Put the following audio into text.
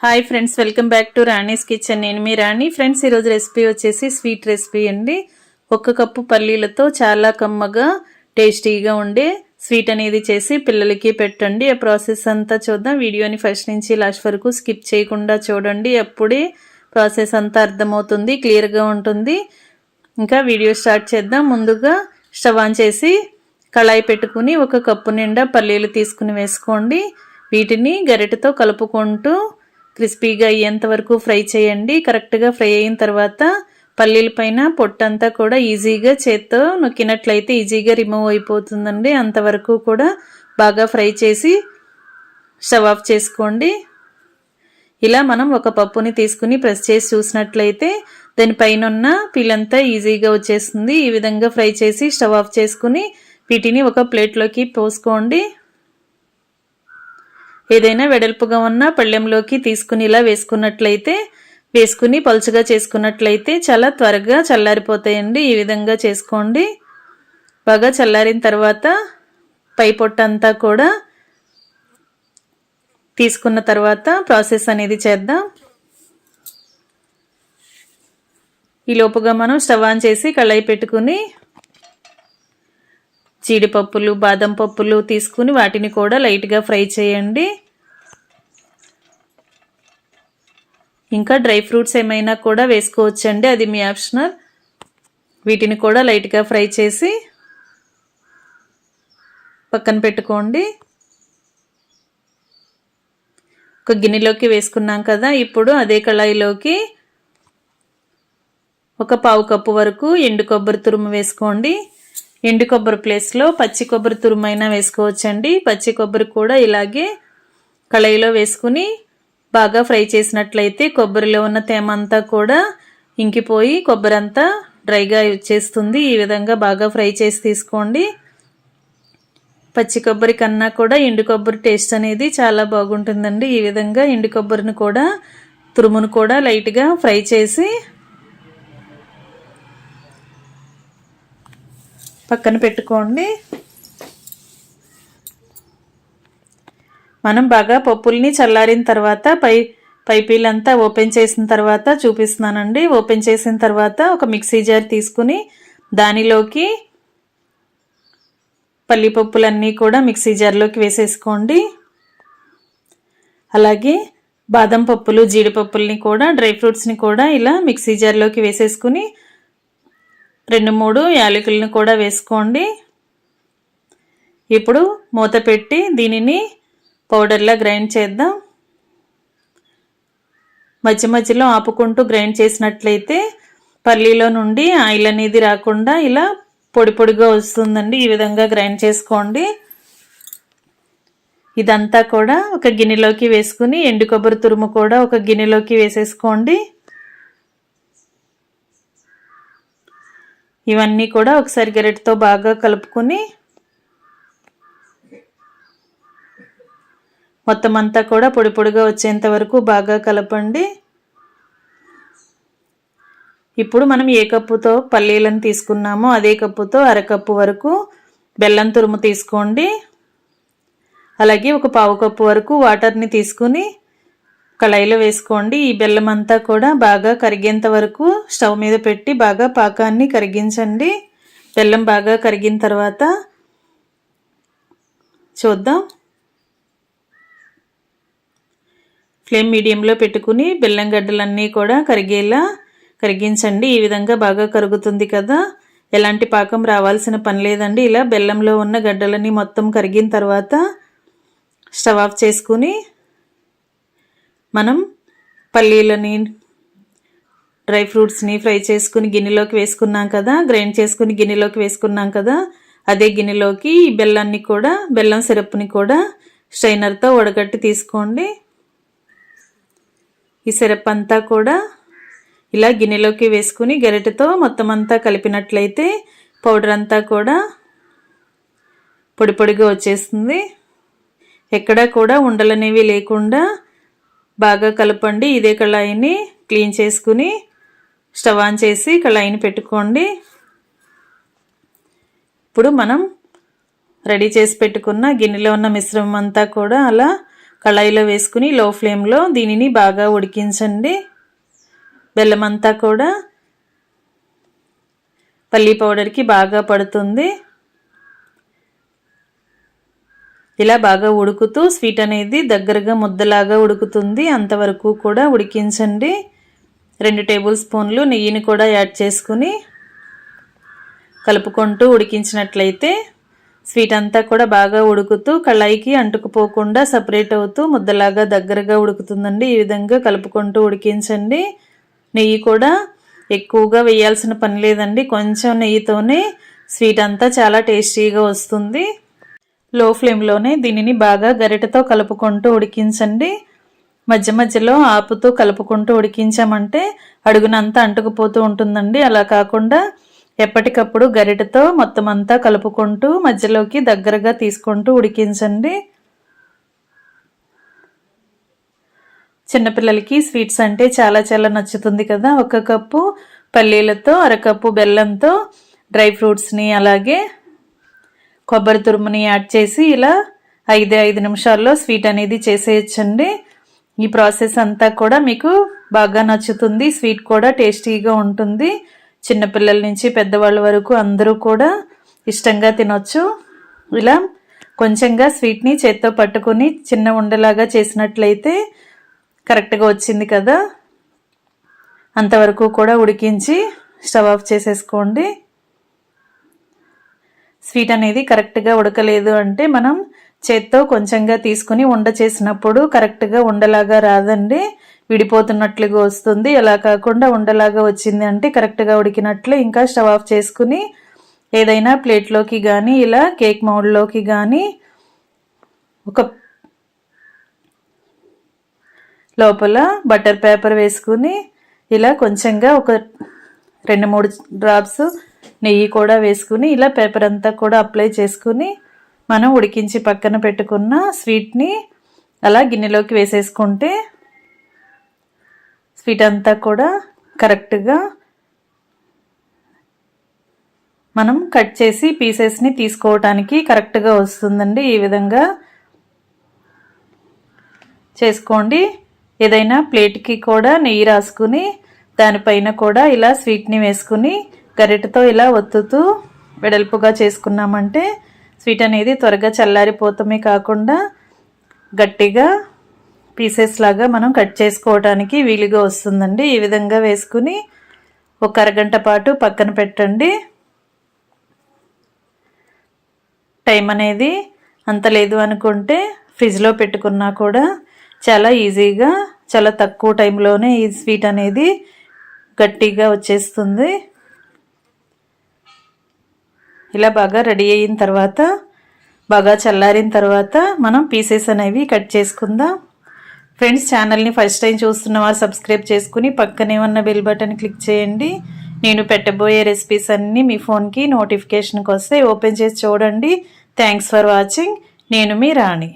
Hi friends welcome back to Rani's kitchen నేను మీ Rani. Friends ఈరోజు రెసిపీ వచ్చేసి స్వీట్ రెసిపీ అండి. ఒక కప్పు పల్లీలతో చాలా కమ్మగా టేస్టీగా ఉండే స్వీట్ అనేది చేసి పిల్లలకి పెట్టండి. ఆ ప్రాసెస్ అంతా చూద్దాం. వీడియోని ఫస్ట్ నుంచి లాస్ట్ వరకు స్కిప్ చేయకుండా చూడండి. అప్పుడే ప్రాసెస్ అంతా అర్థమవుతుంది క్లియర్గా ఉంటుంది. ఇంకా వీడియో స్టార్ట్ చేద్దాం. ముందుగా స్టవ్ ఆన్ చేసి కళాయి పెట్టుకుని ఒక కప్పు నిండా పల్లీలు తీసుకుని వేసుకోండి. వీటిని గరిటతో కలుపుకుంటూ క్రిస్పీగా అయ్యేంత వరకు ఫ్రై చేయండి. కరెక్ట్గా ఫ్రై అయిన తర్వాత పల్లీల పైన పొట్టంతా కూడా ఈజీగా చేత్తో నొక్కినట్లయితే ఈజీగా రిమూవ్ అయిపోతుందండి. అంతవరకు కూడా బాగా ఫ్రై చేసి స్టవ్ ఆఫ్ చేసుకోండి. ఇలా మనం ఒక పప్పుని తీసుకుని ప్రెస్ చేసి చూసినట్లయితే దానిపైన ఉన్న పీలంతా ఈజీగా వచ్చేస్తుంది. ఈ విధంగా ఫ్రై చేసి స్టవ్ ఆఫ్ చేసుకుని వీటిని ఒక ప్లేట్లోకి పోసుకోండి. ఏదైనా వెడల్పుగా ఉన్న పళ్ళెంలోకి తీసుకుని ఇలా వేసుకున్నట్లయితే వేసుకుని పలుచగా చేసుకున్నట్లయితే చాలా త్వరగా చల్లారిపోతాయండి. ఈ విధంగా చేసుకోండి. బాగా చల్లారిన తర్వాత పై పొట్టంతా కూడా తీసుకున్న తర్వాత ప్రాసెస్ అనేది చేద్దాం. ఈ లోపుగా మనం స్టవ్ ఆన్ చేసి కళాయి పెట్టుకుని జీడిపప్పులు బాదం పప్పులు తీసుకుని వాటిని కూడా లైట్గా ఫ్రై చేయండి. ఇంకా డ్రై ఫ్రూట్స్ ఏమైనా కూడా వేసుకోవచ్చండి. అది మీ ఆప్షనల్. వీటిని కూడా లైట్గా ఫ్రై చేసి పక్కన పెట్టుకోండి. ఒక గిన్నెలోకి వేసుకున్నాం కదా ఇప్పుడు అదే కళాయిలోకి ఒక పావు కప్పు వరకు ఎండు కొబ్బరి తురుము వేసుకోండి. ఎండు కొబ్బరి ప్లేస్లో పచ్చి కొబ్బరి తురుమైనా వేసుకోవచ్చండి. పచ్చి కొబ్బరి కూడా ఇలాగే కళాయిలో వేసుకుని బాగా ఫ్రై చేసినట్లయితే కొబ్బరిలో ఉన్న తేమ అంతా కూడా ఇంకిపోయి కొబ్బరి అంతా డ్రైగా వచ్చేస్తుంది. ఈ విధంగా బాగా ఫ్రై చేసి తీసుకోండి. పచ్చి కొబ్బరి కన్నా కూడా ఎండు కొబ్బరి టేస్ట్ అనేది చాలా బాగుంటుందండి. ఈ విధంగా ఎండు కొబ్బరిని కూడా తురుమును కూడా లైట్గా ఫ్రై చేసి పక్కన పెట్టుకోండి. మనం బాగా పప్పుల్ని చల్లారిన తర్వాత పై పైపీలంతా ఓపెన్ చేసిన తర్వాత చూపిస్తున్నానండి. ఓపెన్ చేసిన తర్వాత ఒక మిక్సీ జార్ తీసుకుని దానిలోకి పల్లిపప్పులన్నీ కూడా మిక్సీ జార్లోకి వేసేసుకోండి. అలాగే బాదం పప్పులు జీడిపప్పుల్ని కూడా డ్రై ఫ్రూట్స్ని కూడా ఇలా మిక్సీ జార్లోకి వేసేసుకుని రెండు మూడు యాలకులను కూడా వేసుకోండి. ఇప్పుడు మూత పెట్టి దీనిని పౌడర్లా గ్రైండ్ చేద్దాం. మధ్య మధ్యలో ఆపుకుంటూ గ్రైండ్ చేసినట్లయితే పల్లీలో నుండి ఆయిల్ అనేది రాకుండా ఇలా పొడి పొడిగా వస్తుందండి. ఈ విధంగా గ్రైండ్ చేసుకోండి. ఇదంతా కూడా ఒక గిన్నెలోకి వేసుకుని ఎండు కొబ్బరి తురుము కూడా ఒక గిన్నెలోకి వేసేసుకోండి. ఇవన్నీ కూడా ఒకసారి గరిటతో బాగా కలుపుకొని మొత్తం అంతా కూడా పొడి పొడిగా వచ్చేంత వరకు బాగా కలపండి. ఇప్పుడు మనం ఏ కప్పుతో పల్లీలను తీసుకున్నామో అదే కప్పుతో అరకప్పు వరకు బెల్లం తురుము తీసుకోండి. అలాగే ఒక పావు కప్పు వరకు వాటర్ని తీసుకుని కళాయిలో వేసుకోండి. ఈ బెల్లం అంతా కూడా బాగా కరిగేంత వరకు స్టవ్ మీద పెట్టి బాగా పాకాన్ని కరిగించండి. బెల్లం బాగా కరిగిన తర్వాత చూద్దాం. ఫ్లేమ్ మీడియంలో పెట్టుకుని బెల్లం గడ్డలన్నీ కూడా కరిగేలా కరిగించండి. ఈ విధంగా బాగా కరుగుతుంది కదా. ఎలాంటి పాకం రావాల్సిన పని లేదండి. ఇలా బెల్లంలో ఉన్న గడ్డలన్నీ మొత్తం కరిగిన తర్వాత స్టవ్ ఆఫ్ చేసుకుని మనం పల్లీలని డ్రై ఫ్రూట్స్ని ఫ్రై చేసుకుని గిన్నెలోకి వేసుకున్నాం కదా గ్రైండ్ చేసుకుని గిన్నెలోకి వేసుకున్నాం కదా అదే గిన్నెలోకి ఈ బెల్లాన్ని కూడా బెల్లం సిరప్ని కూడా స్ట్రైనర్తో వడగట్టి తీసుకోండి. ఈ సిరప్ అంతా కూడా ఇలా గిన్నెలోకి వేసుకుని గరిటెతో మొత్తం అంతా కలిపినట్లయితే పౌడర్ అంతా కూడా పొడి పొడిగా వచ్చేస్తుంది. ఎక్కడా కూడా ఉండలనేవి లేకుండా బాగా కలపండి ఇదే కళాయిని క్లీన్ చేసుకుని స్టవ్ ఆన్ చేసి కళాయిని పెట్టుకోండి. ఇప్పుడు మనం రెడీ చేసి పెట్టుకున్న గిన్నెలో ఉన్న మిశ్రమం అంతా కూడా అలా కళాయిలో వేసుకుని లో ఫ్లేమ్లో దీనిని బాగా ఉడికించండి. బెల్లం అంతా కూడా పల్లీ పౌడర్కి బాగా పడుతుంది. ఇలా బాగా ఉడుకుతూ స్వీట్ అనేది దగ్గరగా ముద్దలాగా ఉడుకుతుంది. అంతవరకు కూడా ఉడికించండి. రెండు టేబుల్ స్పూన్లు నెయ్యిని కూడా యాడ్ చేసుకుని కలుపుకుంటూ ఉడికించినట్లయితే స్వీట్ అంతా కూడా బాగా ఉడుకుతూ కళాయికి అంటుకుపోకుండా సపరేట్ అవుతూ ముద్దలాగా దగ్గరగా ఉడుకుతుందండి. ఈ విధంగా కలుపుకుంటూ ఉడికించండి. నెయ్యి కూడా ఎక్కువగా వేయాల్సిన పని లేదండి. కొంచెం నెయ్యితోనే స్వీట్ అంతా చాలా టేస్టీగా వస్తుంది. లో ఫ్లేమ్లోనే దీనిని బాగా గరిటతో కలుపుకుంటూ ఉడికించండి. మధ్య మధ్యలో ఆపుతూ కలుపుకుంటూ ఉడికించామంటే అడుగునంతా అంటుకుపోతూ ఉంటుందండి. అలా కాకుండా ఎప్పటికప్పుడు గరిటతో మొత్తం అంతా కలుపుకుంటూ మధ్యలోకి దగ్గరగా తీసుకుంటూ ఉడికించండి. చిన్నపిల్లలకి స్వీట్స్ అంటే చాలా చాలా నచ్చుతుంది కదా. ఒక కప్పు పల్లీలతో అరకప్పు బెల్లంతో డ్రై ఫ్రూట్స్ని అలాగే కొబ్బరి తురుముని యాడ్ చేసి ఇలా ఐదు ఐదు నిమిషాల్లో స్వీట్ అనేది చేసేయచ్చండి. ఈ ప్రాసెస్ అంతా కూడా మీకు బాగా నచ్చుతుంది. స్వీట్ కూడా టేస్టీగా ఉంటుంది. చిన్నపిల్లల నుంచి పెద్దవాళ్ళ వరకు అందరూ కూడా ఇష్టంగా తినొచ్చు. ఇలా కొంచెంగా స్వీట్ని చేత్తో పట్టుకొని చిన్న ఉండలాగా చేసినట్లయితే కరెక్ట్గా వచ్చింది కదా. అంతవరకు కూడా ఉడికించి స్టవ్ ఆఫ్ చేసేసుకోండి. స్వీట్ అనేది కరెక్ట్గా ఉడకలేదు అంటే మనం చేత్తో కొంచెంగా తీసుకుని ఉండ చేసినప్పుడు కరెక్ట్గా ఉండలాగా రాదండి. విడిపోతున్నట్లుగా వస్తుంది. అలా కాకుండా ఉండలాగా వచ్చింది అంటే కరెక్ట్గా ఉడికినట్లు ఇంకా స్టవ్ ఆఫ్ చేసుకుని ఏదైనా ప్లేట్లోకి కానీ ఇలా కేక్ మౌల్డ్లోకి కానీ ఒక లోపల బటర్ పేపర్ వేసుకుని ఇలా కొంచెంగా ఒక రెండు మూడు డ్రాప్స్ నెయ్యి కూడా వేసుకుని ఇలా పేపర్ అంతా కూడా అప్లై చేసుకుని మనం ఉడికించి పక్కన పెట్టుకున్న స్వీట్ని అలా గిన్నెలోకి వేసేసుకుంటే స్వీట్ అంతా కూడా కరెక్ట్గా మనం కట్ చేసి పీసెస్ని తీసుకోవటానికి కరెక్ట్గా వస్తుందండి. ఈ విధంగా చేసుకోండి. ఏదైనా ప్లేట్కి కూడా నెయ్యి రాసుకుని దానిపైన కూడా ఇలా స్వీట్ని వేసుకుని గరిటతో ఇలా ఒత్తుతూ వెడల్పుగా చేసుకున్నామంటే స్వీట్ అనేది త్వరగా చల్లారిపోతమే కాకుండా గట్టిగా పీసెస్ లాగా మనం కట్ చేసుకోవడానికి వీలుగా వస్తుందండి. ఈ విధంగా వేసుకుని ఒక అరగంట పాటు పక్కన పెట్టండి. టైం అనేది అంత లేదు అనుకుంటే ఫ్రిడ్జ్లో పెట్టుకున్నా కూడా చాలా ఈజీగా చాలా తక్కువ టైంలోనే ఈ స్వీట్ అనేది గట్టిగా వచ్చేస్తుంది. ఇలా బాగా రెడీ అయిన తర్వాత బాగా చల్లారిన తర్వాత మనం పీసెస్ అనేవి కట్ చేసుకుందాం. ఫ్రెండ్స్ ఛానల్ని ఫస్ట్ టైం చూస్తున్న వారు సబ్స్క్రైబ్ చేసుకుని పక్కనే ఉన్న బెల్ బటన్ క్లిక్ చేయండి. నేను పెట్టబోయే రెసిపీస్ అన్నీ మీ ఫోన్కి నోటిఫికేషన్కి వస్తే ఓపెన్ చేసి చూడండి. Thanks for watching. నేను మీ రాణి.